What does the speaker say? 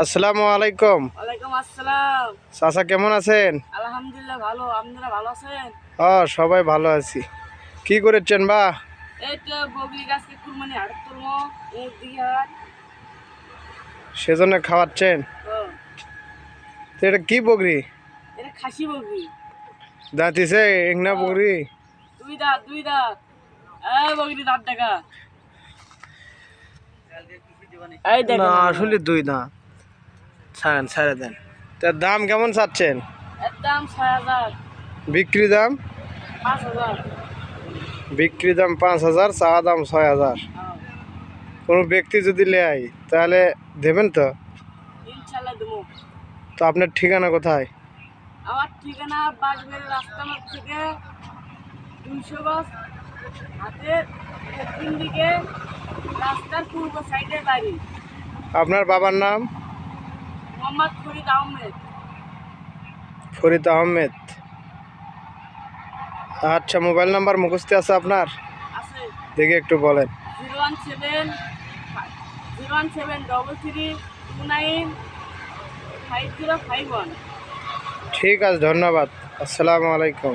আসসালামু আলাইকুম। ওয়ালাইকুম আসসালাম। চাচা কেমন আছেন? আলহামদুলিল্লাহ ভালো। আপনারা ভালো আছেন? ও সবাই ভালো আছি। কি করেছেন বা? এই তো বগলি গাছকে কুরবানি হাট তুলবো উঠ দিকে হাট সেজন্য খাওয়াচ্ছেন? তো এটা কি বকরি এটা খাসি বগলি দাঁতিছে একনা বকরি দুই দাঁত দুই দাঁত। এ বগলি দাঁত দেখা। এই আসলে দুই দাঁত। ছাড়েন ছেড়ে দেন। তার দাম কেমন চাচ্ছেন? বিক্রি দাম? বিক্রি দাম পাঁচ হাজার চাওয়া দাম ছয় হাজার। হ্যাঁ, কোনো ব্যক্তি যদি নেয় তাহলে দেবেন তো? তো আপনার ঠিকানা কোথায়? আমার ঠিকানা বাগবের রাস্তা থেকে দুইশো বাস হাতের দক্ষিণ দিকে রাস্তার পূর্ব সাইডে বাড়ি। আপনার বাবার নাম? মোহাম্মদ ফরিদ আহমেদ। ফরিদ আহমেদ। আচ্ছা মোবাইল নাম্বার মুখস্থ আছে আপনার? দেখে একটু বলেন। Zero one seven zero one seven double three two nine five zero five one. ঠিক আছে ধন্যবাদ। আসসালামু আলাইকুম।